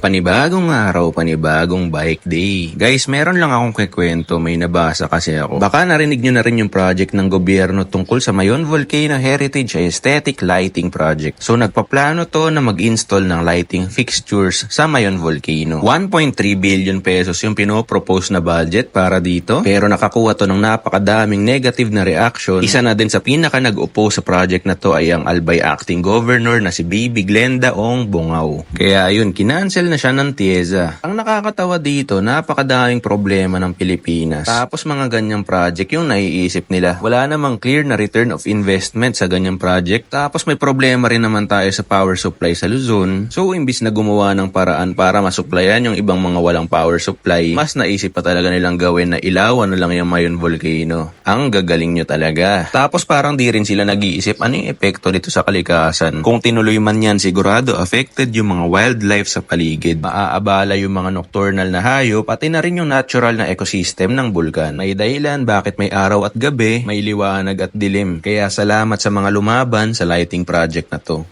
Panibagong araw, panibagong bike day. Guys, meron lang akong kikwento, may nabasa kasi ako. Baka narinig nyo na rin yung project ng gobyerno tungkol sa Mayon Volcano Heritage Aesthetic Lighting Project. So nagpaplano to na mag-install ng lighting fixtures sa Mayon Volcano. 1.3 billion pesos yung pinopropose na budget para dito. Pero nakakuha to ng napakadaming negative na reaction. Isa na din sa pinaka nag-oppose sa project na to ay ang Albay Acting Governor na si Bibi Glenda Ong Bungaw. Kaya ayun, kinancel na siya ng TIEZA. Ang nakakatawa dito, napakadaming problema ng Pilipinas. Tapos mga ganyang project yung naiisip nila. Wala namang clear na return of investment sa ganyang project. Tapos may problema rin naman tayo sa power supply sa Luzon. So imbis na gumawa ng paraan para masuplayan yung ibang mga walang power supply, mas naisip pa talaga nilang gawin na ilawan na lang yung Mayon Volcano. Ang gagaling nyo talaga. Tapos parang di rin sila nag-iisip ano yung epekto nito sa kalikasan. Kung tinuloy man yan, sigurado affected yung mga wildlife sa paligid. Maaabala yung mga nocturnal na hayop, pati na rin yung natural na ecosystem ng bulkan. May dahilan bakit may araw at gabi, may liwanag at dilim. Kaya salamat sa mga lumaban sa lighting project na to.